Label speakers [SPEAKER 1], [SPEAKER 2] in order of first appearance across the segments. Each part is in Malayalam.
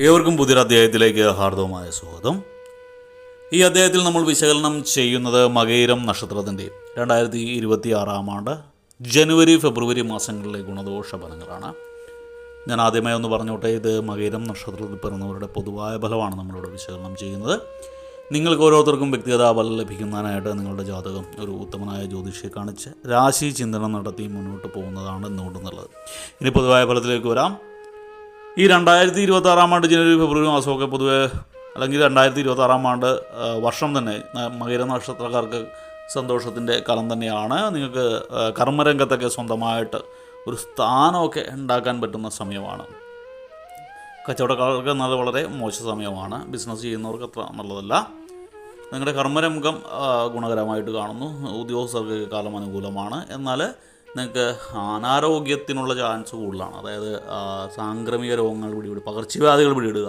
[SPEAKER 1] ഏവർക്കും പുതിയൊരു അധ്യായത്തിലേക്ക് ഹാർദവമായ സ്വാഗതം. ഈ അധ്യായത്തിൽ നമ്മൾ വിശകലനം ചെയ്യുന്നത് മകയിരം നക്ഷത്രത്തിന്റെ രണ്ടായിരത്തി ഇരുപത്തി ആറാം ആണ്ട് ജനുവരി ഫെബ്രുവരി മാസങ്ങളിലെ ഗുണദോഷ ഫലങ്ങളാണ്. ഞാൻ ആദ്യമായി ഒന്ന് പറഞ്ഞോട്ടെ ഇത് മകയിരം നക്ഷത്രത്തിൽ പിറന്നവരുടെ പൊതുവായ ഫലമാണ് നമ്മളിവിടെ വിശകലനം ചെയ്യുന്നത്. നിങ്ങൾക്ക് ഓരോരുത്തർക്കും വ്യക്തിഗത ഫലം ലഭിക്കുന്നതിനായിട്ട് നിങ്ങളുടെ ജാതകം ഒരു ഉത്തമനായ ജ്യോതിഷിയെ കാണിച്ച് രാശി ചിന്തനം നടത്തി മുന്നോട്ട് പോകുന്നതാണ് എന്തുകൊണ്ടെന്നുള്ളത് ഇനി പൊതുവായ ഫലത്തിലേക്ക് വരാം. ഈ രണ്ടായിരത്തി ഇരുപത്തി ആറാം ആണ്ട് ജനുവരി ഫെബ്രുവരി മാസമൊക്കെ പൊതുവെ അല്ലെങ്കിൽ രണ്ടായിരത്തി ഇരുപത്തി ആറാം ആണ്ട് വർഷം തന്നെ മകര നക്ഷത്രക്കാർക്ക് സന്തോഷത്തിന്റെ കാലം തന്നെയാണ്. നിങ്ങൾക്ക് കർമ്മരംഗത്തൊക്കെ സ്വന്തമായിട്ട് ഒരു സ്ഥാനമൊക്കെ ഉണ്ടാക്കാൻ പറ്റുന്ന സമയമാണ്. കച്ചവടക്കാർക്ക് എന്നത് വളരെ മോശ സമയമാണ്. ബിസിനസ് ചെയ്യുന്നവർക്ക് അത്ര നല്ലതല്ല. നിങ്ങളുടെ കർമ്മരംഗം ഗുണകരമായിട്ട് കാണുന്നു. ഉദ്യോഗസ്ഥർക്ക് കാലം അനുകൂലമാണ്. എന്നാൽ നിങ്ങൾക്ക് അനാരോഗ്യത്തിനുള്ള ചാൻസ് കൂടുതലാണ്. അതായത് സാംക്രമിക രോഗങ്ങൾ പിടിപെടുക പകർച്ചവ്യാധികൾ പിടിപെടുക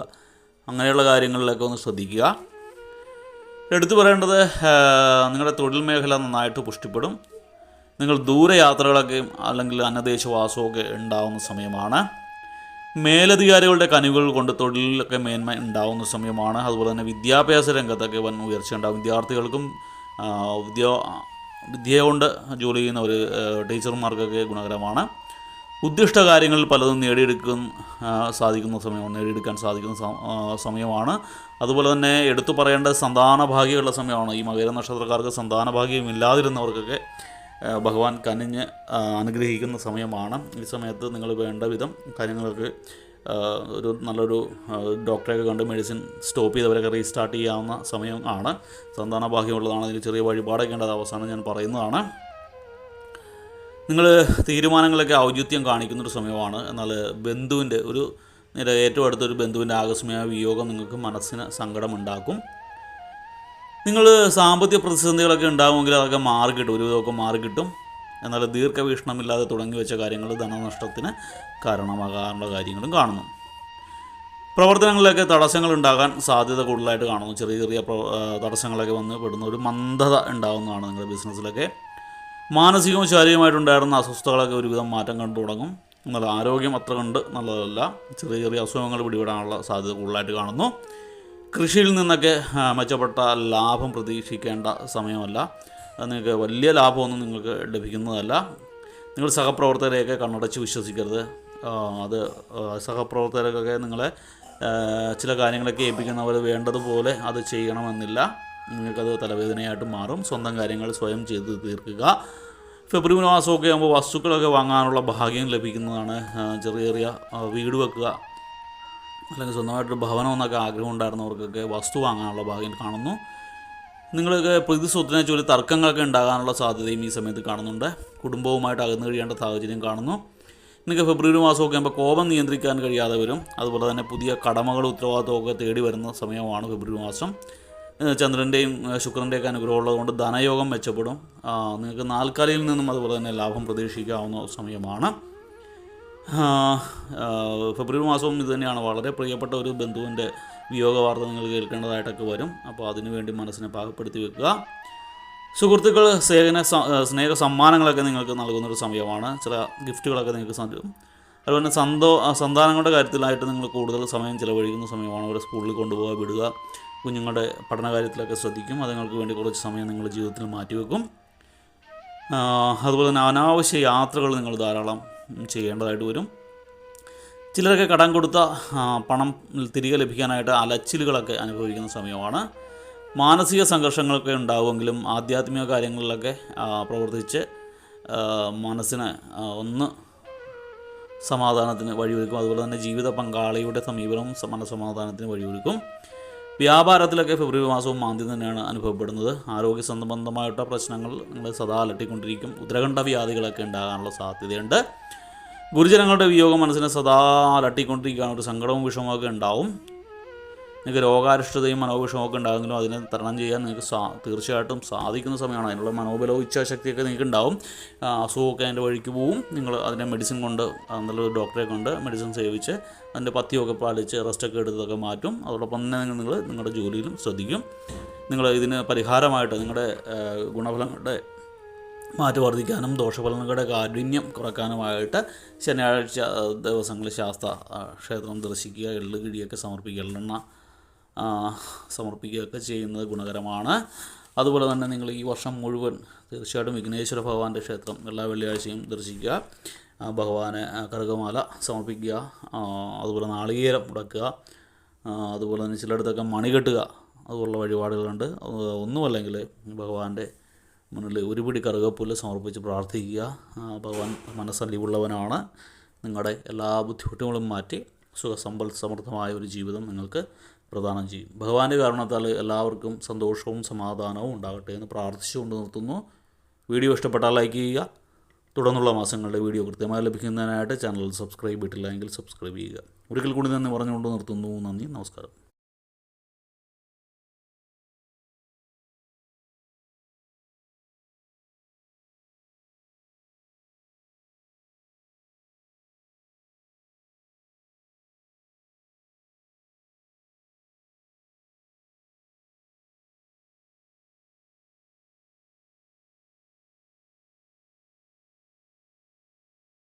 [SPEAKER 1] അങ്ങനെയുള്ള കാര്യങ്ങളിലൊക്കെ ഒന്ന് ശ്രദ്ധിക്കുക. എടുത്തു പറയേണ്ടത് നിങ്ങളുടെ തൊഴിൽ മേഖല നന്നായിട്ട് പുഷ്ടിപ്പെടും. നിങ്ങൾ ദൂരയാത്രകളൊക്കെ അല്ലെങ്കിൽ അന്യദേശവാസമൊക്കെ ഉണ്ടാവുന്ന സമയമാണ്. മേലധികാരികളുടെ കനിവുകൾ കൊണ്ട് തൊഴിലിലൊക്കെ മേന്മ ഉണ്ടാവുന്ന സമയമാണ്. അതുപോലെ തന്നെ വിദ്യാഭ്യാസ രംഗത്തൊക്കെ വൻ ഉയർച്ച ഉണ്ടാകും വിദ്യാർത്ഥികൾക്കും വിദ്യ വിദ്യ കൊണ്ട് ജോലി ചെയ്യുന്ന ഒരു ടീച്ചർമാർക്കൊക്കെ ഗുണകരമാണ്. ഉദ്ദിഷ്ട കാര്യങ്ങളിൽ പലതും നേടിയെടുക്കാൻ സാധിക്കുന്ന സമയമാണ് നേടിയെടുക്കാൻ സാധിക്കുന്ന സമയമാണ്. അതുപോലെ തന്നെ എടുത്തു പറയേണ്ട സന്താന ഭാഗ്യമുള്ള സമയമാണ്. ഈ മകര നക്ഷത്രക്കാർക്ക് സന്താന ഭാഗ്യം ഇല്ലാതിരുന്നവർക്കൊക്കെ ഭഗവാൻ കനിഞ്ഞ് അനുഗ്രഹിക്കുന്ന സമയമാണ്. ഈ സമയത്ത് നിങ്ങൾ വേണ്ട വിധം കാര്യങ്ങൾക്ക് ആ, ഒരു നല്ലൊരു ഡോക്ടറെയൊക്കെ കണ്ട് മെഡിസിൻ സ്റ്റോപ്പ് ചെയ്തവരൊക്കെ റീസ്റ്റാർട്ട് ചെയ്യാവുന്ന സമയം ആണ്. സന്താന ഭാഗ്യമുള്ളതാണ്. അതിന് ചെറിയ വഴിപാടൊക്കെ ഉണ്ട്. അത് അവസാനം ഞാൻ പറയുന്നതാണ്. നിങ്ങൾ തീരുമാനങ്ങളൊക്കെ ഔചിത്യം കാണിക്കുന്നൊരു സമയമാണ്. എന്നാൽ ബന്ധുവിന്റെ ഒരു ഏറ്റവും അടുത്തൊരു ബന്ധുവിന്റെ ആകസ്മിക വിയോഗം നിങ്ങൾക്ക് മനസ്സിന് സങ്കടമുണ്ടാക്കും. നിങ്ങൾ സാമ്പത്തിക പ്രതിസന്ധികളൊക്കെ ഉണ്ടാകുമെങ്കിൽ അതൊക്കെ മാറിക്കിട്ടും. ഒരുവിധമൊക്കെ മാറിക്കിട്ടും. എന്നാൽ ദീർഘവീക്ഷണമില്ലാതെ തുടങ്ങി വെച്ച കാര്യങ്ങൾ ധനനഷ്ടത്തിന് കാരണമാകാനുള്ള കാര്യങ്ങളും കാണുന്നു. പ്രവർത്തനങ്ങളിലൊക്കെ തടസ്സങ്ങൾ ഉണ്ടാകാൻ സാധ്യത കൂടുതലായിട്ട് കാണുന്നു. ചെറിയ ചെറിയ തടസ്സങ്ങളൊക്കെ വന്ന് പെടുന്ന ഒരു മന്ദത ഉണ്ടാകുന്നതാണ് നിങ്ങളുടെ ബിസിനസ്സിലൊക്കെ. മാനസികവും ശാരീരികമായിട്ടുണ്ടായിരുന്ന അസ്വസ്ഥതകളൊക്കെ ഒരുവിധം മാറ്റം കണ്ടു തുടങ്ങും. എന്നാൽ ആരോഗ്യം അത്ര കണ്ട് നല്ലതല്ല. ചെറിയ ചെറിയ അസുഖങ്ങൾ പിടിപെടാനുള്ള സാധ്യത കൂടുതലായിട്ട് കാണുന്നു. കൃഷിയിൽ നിന്നൊക്കെ മെച്ചപ്പെട്ട ലാഭം പ്രതീക്ഷിക്കേണ്ട സമയമല്ല. നിങ്ങൾക്ക് വലിയ ലാഭമൊന്നും നിങ്ങൾക്ക് ലഭിക്കുന്നതല്ല. നിങ്ങൾ സഹപ്രവർത്തകരെയൊക്കെ കണ്ണടച്ച് വിശ്വസിക്കരുത്. അത് സഹപ്രവർത്തകർക്കൊക്കെ നിങ്ങളെ ചില കാര്യങ്ങളൊക്കെ ഏൽപ്പിക്കുന്നവർ വേണ്ടതുപോലെ അത് ചെയ്യണമെന്നില്ല. നിങ്ങൾക്കത് തലവേദനയായിട്ട് മാറും. സ്വന്തം കാര്യങ്ങൾ സ്വയം ചെയ്ത് തീർക്കുക. ഫെബ്രുവരി മാസമൊക്കെ ആകുമ്പോൾ വസ്തുക്കളൊക്കെ വാങ്ങാനുള്ള ഭാഗ്യം ലഭിക്കുന്നതാണ്. ചെറിയ ചെറിയ വീട് വെക്കുക. അല്ലെങ്കിൽ സ്വന്തമായിട്ടൊരു ഭവനം എന്നൊക്കെ ആഗ്രഹം ഉണ്ടായിരുന്നവർക്കൊക്കെ വസ്തു വാങ്ങാനുള്ള ഭാഗ്യം കാണുന്നു. നിങ്ങൾക്ക് പ്രതി സ്വത്തിനെ ചൊല്ലി തർക്കങ്ങളൊക്കെ ഉണ്ടാകാനുള്ള സാധ്യതയും ഈ സമയത്ത് കാണുന്നുണ്ട്. കുടുംബവുമായിട്ട് അകന്നു കഴിയേണ്ട സാഹചര്യം കാണുന്നു. നിങ്ങൾക്ക് ഫെബ്രുവരി മാസമൊക്കെ ആകുമ്പോൾ കോപം നിയന്ത്രിക്കാൻ കഴിയാതെ വരും. അതുപോലെ തന്നെ പുതിയ കടമകൾ ഉത്തരവാദിത്തമൊക്കെ തേടി വരുന്ന സമയമാണ് ഫെബ്രുവരി മാസം. ചന്ദ്രന്റെയും ശുക്രന്റെയൊക്കെ അനുഗ്രഹം ഉള്ളതുകൊണ്ട് ധനയോഗം മെച്ചപ്പെടും. നിങ്ങൾക്ക് നാൽക്കാലിയിൽ നിന്നും അതുപോലെ തന്നെ ലാഭം പ്രതീക്ഷിക്കാവുന്ന സമയമാണ്. ഫെബ്രുവരി മാസവും ഇത് തന്നെയാണ്. വളരെ പ്രിയപ്പെട്ട ഒരു ബന്ധുവിന്റെ വിയോഗ വാർത്ത നിങ്ങൾ കേൾക്കേണ്ടതായിട്ടൊക്കെ വരും. അപ്പോൾ അതിനുവേണ്ടി മനസ്സിനെ പാകപ്പെടുത്തി വെക്കുക. സുഹൃത്തുക്കൾ സ്നേഹന സ്നേഹ സമ്മാനങ്ങളൊക്കെ നിങ്ങൾക്ക് നൽകുന്നൊരു സമയമാണ്. ചില ഗിഫ്റ്റുകളൊക്കെ നിങ്ങൾക്ക് നൽകും അതുപോലെ തന്നെ സന്തോ സന്താനങ്ങളുടെ കാര്യത്തിലായിട്ട് നിങ്ങൾ കൂടുതൽ സമയം ചിലവഴിക്കുന്ന സമയമാണ്. അവരെ സ്കൂളിൽ കൊണ്ടുപോകുക വിടുക. കുഞ്ഞുങ്ങളുടെ പഠനകാര്യത്തിലൊക്കെ ശ്രദ്ധിക്കും. അതുങ്ങൾക്ക് വേണ്ടി കുറച്ച് സമയം നിങ്ങളുടെ ജീവിതത്തിൽ മാറ്റിവെക്കും. അതുപോലെ തന്നെ അനാവശ്യ യാത്രകൾ നിങ്ങൾ ധാരാളം ചെയ്യേണ്ടതായിട്ട് വരും. ചിലരൊക്കെ കടം കൊടുത്ത പണം തിരികെ ലഭിക്കാനായിട്ട് അലച്ചിലുകളൊക്കെ അനുഭവിക്കുന്ന സമയമാണ്. മാനസിക സംഘർഷങ്ങളൊക്കെ ഉണ്ടാവുമെങ്കിലും ആധ്യാത്മിക കാര്യങ്ങളിലൊക്കെ പ്രവർത്തിച്ച് മനസ്സിനെ ഒന്ന് സമാധാനത്തിന് വഴിയൊരുക്കും. അതുപോലെ തന്നെ ജീവിത പങ്കാളിയുടെ സമീപനവും മനസമാധാനത്തിന് വഴിയൊരുക്കും. വ്യാപാരത്തിലൊക്കെ ഫെബ്രുവരി മാസവും മാന്ദ്യം തന്നെയാണ് അനുഭവപ്പെടുന്നത്. ആരോഗ്യ സംബന്ധമായിട്ടുള്ള പ്രശ്നങ്ങൾ നിങ്ങൾ സദാ അലട്ടിക്കൊണ്ടിരിക്കും. ഉദരകണ്ഠ വ്യാധികളൊക്കെ ഉണ്ടാകാനുള്ള സാധ്യതയുണ്ട്. ഗുരുജനങ്ങളുടെ വിയോഗം മനസ്സിനെ സദാ അലട്ടിക്കൊണ്ടിരിക്കുകയാണ്. ഒരു സങ്കടവും വിഷമമൊക്കെ ഉണ്ടാവും. നിങ്ങൾക്ക് രോഗാരിഷ്ടതയും മനോവിഷമൊക്കെ ഉണ്ടാകുമെങ്കിലും അതിനെ തരണം ചെയ്യാൻ നിങ്ങൾക്ക് സാ തീർച്ചയായിട്ടും സാധിക്കുന്ന സമയമാണ്. അതിനുള്ള മനോബലവും ഇച്ഛാശക്തിയൊക്കെ നിങ്ങൾക്ക് ഉണ്ടാവും. അസുഖമൊക്കെ അതിന്റെ വഴിക്ക് പോവും. നിങ്ങൾ അതിനെ മെഡിസിൻ കൊണ്ട് നല്ലൊരു ഡോക്ടറെ കൊണ്ട് മെഡിസിൻ സേവിച്ച് അതിന്റെ പത്തിയൊക്കെ പാലിച്ച് റെസ്റ്റൊക്കെ എടുത്തതൊക്കെ മാറ്റും. അതോടൊപ്പം തന്നെ നിങ്ങൾ നിങ്ങളുടെ ജോലിയിലും ശ്രദ്ധിക്കും. നിങ്ങൾ ഇതിന് പരിഹാരമായിട്ട് നിങ്ങളുടെ ഗുണഫലങ്ങളുടെ മാറ്റ് വർദ്ധിക്കാനും ദോഷഫലങ്ങളുടെ കാഠിന്യം കുറയ്ക്കാനുമായിട്ട് ശനിയാഴ്ച ദിവസങ്ങളിൽ ശാസ്ത ക്ഷേത്രം ദർശിക്കുക എള്ള് കിഴിയൊക്കെ സമർപ്പിക്കുക എള്ളെണ്ണ സമർപ്പിക്കുകയൊക്കെ ചെയ്യുന്നത് ഗുണകരമാണ്. അതുപോലെ തന്നെ നിങ്ങൾ ഈ വർഷം മുഴുവൻ തീർച്ചയായിട്ടും വിഘ്നേശ്വര ഭഗവാന്റെ ക്ഷേത്രം എല്ലാ വെള്ളിയാഴ്ചയും ദർശിക്കുക ഭഗവാനെ കറുകമാല സമർപ്പിക്കുക അതുപോലെ നാളികേരം മുടക്കുക അതുപോലെ തന്നെ ചിലയിടത്തൊക്കെ മണി കെട്ടുക അതുപോലുള്ള വഴിപാടുകളുണ്ട്. ഒന്നുമല്ലെങ്കിൽ ഭഗവാന്റെ മുന്നിൽ ഒരുപിടി കറുകപ്പുല്ല് സമർപ്പിച്ച് പ്രാർത്ഥിക്കുക. ഭഗവാൻ മനസ്സലിവുള്ളവനാണ് നിങ്ങളുടെ എല്ലാ ബുദ്ധിമുട്ടുകളും മാറ്റി സുഖസമ്പൽ സമൃദ്ധമായ ഒരു ജീവിതം നിങ്ങൾക്ക് പ്രദാനം ചെയ്യും. ഭഗവാന്റെ കാരണത്താൽ എല്ലാവർക്കും സന്തോഷവും സമാധാനവും ഉണ്ടാകട്ടെ എന്ന് പ്രാർത്ഥിച്ചുകൊണ്ട് നിർത്തുന്നു. വീഡിയോ ഇഷ്ടപ്പെട്ടാൽ ലൈക്ക് ചെയ്യുക. തുടർന്നുള്ള മാസങ്ങളുടെ വീഡിയോ കൃത്യമായി ലഭിക്കുന്നതിനായിട്ട് ചാനൽ സബ്സ്ക്രൈബ് ചെയ്തിട്ടില്ല എങ്കിൽ സബ്സ്ക്രൈബ് ചെയ്യുക. ഒരിക്കൽ കൂടി തന്നെ പറഞ്ഞുകൊണ്ട് നിർത്തുന്നു. നന്ദി നമസ്കാരം.